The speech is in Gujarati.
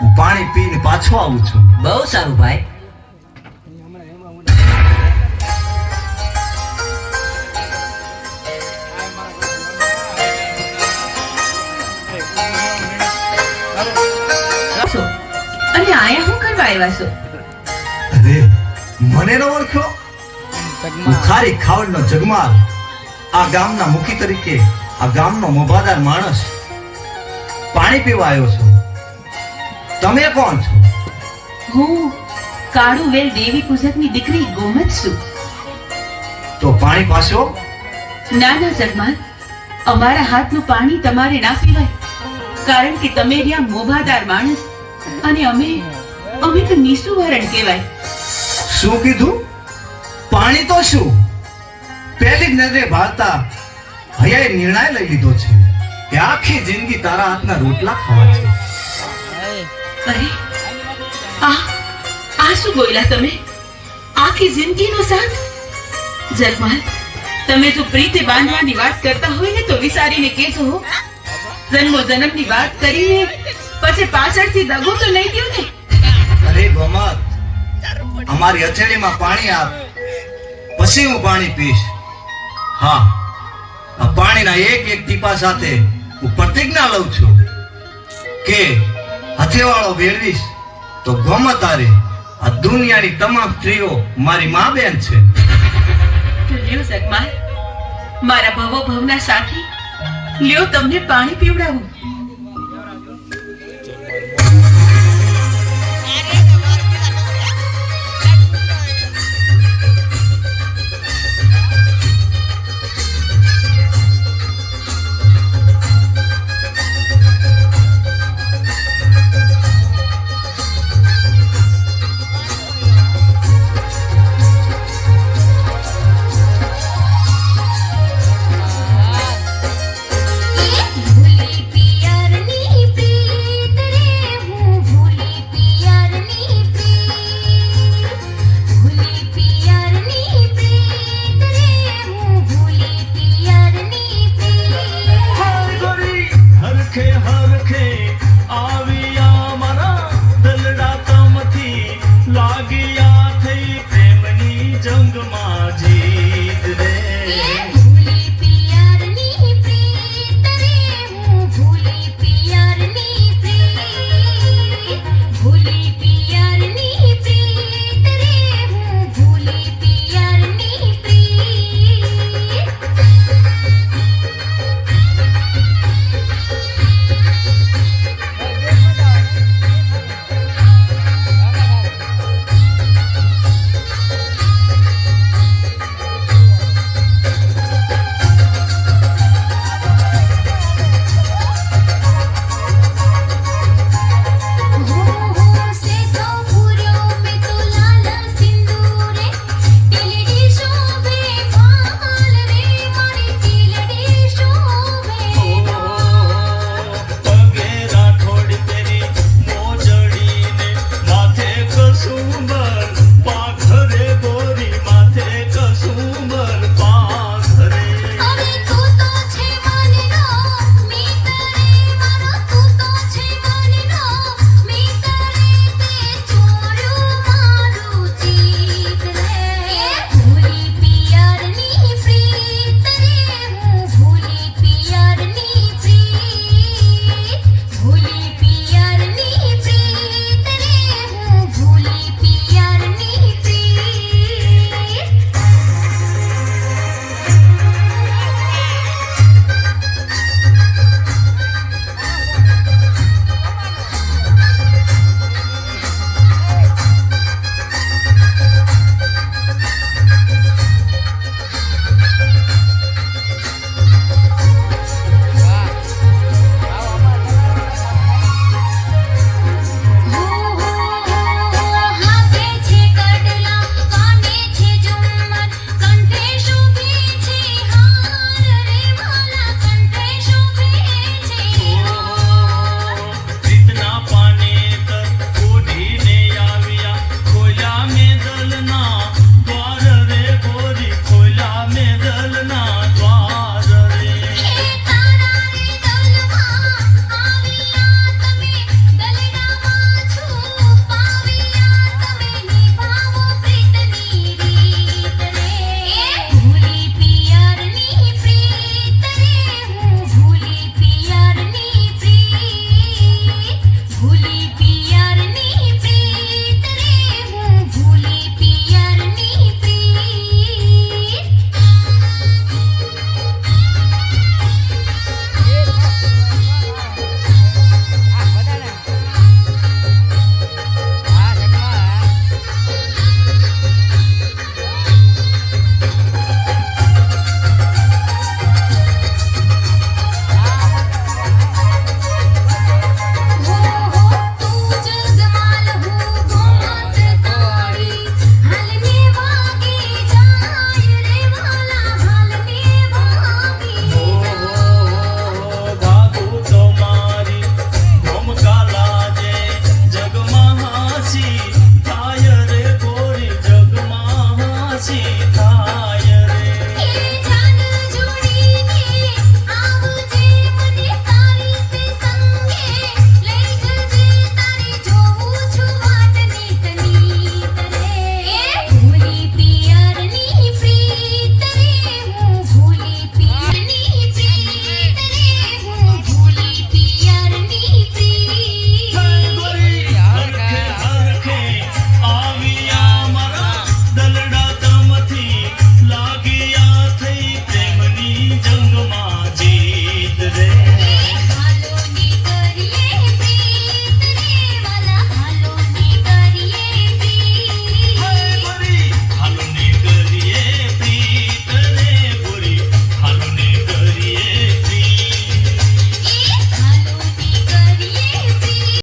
હું પાણી પીને પાછો આવું છું. બહુ સારું ભાઈ. અને આયા હું કરવા આવ્યા છો? અરે મને ન ઓળખો? હું ખારી ખાવડનો જગમાલ. આ ગામના મુખી તરીકે આ ગામનો મોભાદાર માણસ પાણી પીવા આવ્યો છું. તમે કોણ? હું કાળુવેલ દેવી પૂજકની દીકરી ગોમત છું તો પાણી પાછો? ના ના જગમાલ. અમારા હાથનું પાણી તમારે ના પીવાય. કારણ કે તમે રહ્યા મોભાદાર માણસ અને અમે અમે તો નિસુવરણ કહેવાય. શું કીધું? પાણી તો શું? પહેલી જ નજરે ભાળતા હયાએ નિર્ણય લઈ લીધો છે કે આખી જિંદગી તારા હાથના રોટલા ખાવા છે. અરે આ આ શું બોલ્યા તમે? આખી જિંદગીનો સાથ? જગમાલ, તમે જો પ્રીતે બાંધવાની વાત કરતા હોય ને તો વિચારીને કહેજો જન્મો જન્મની વાત કરીને પછી પાછળથી દગો તો લઈ ગયો ને. અરે ભમત અમારી અથેળીમાં પાણી આપ પછી હું પાણી પીશ. હા પાણીના એક એક ટીપા સાથે હું પ્રતિજ્ઞા લઉં છું કે હથેવાળો ભેળવીશ તો ગોમતારે આ દુનિયાની તમામ સ્ત્રીઓ મારી મા બેન છે. મારા ભવો ભવના સાથી, લ્યો, તમને પાણી પીવડાવું.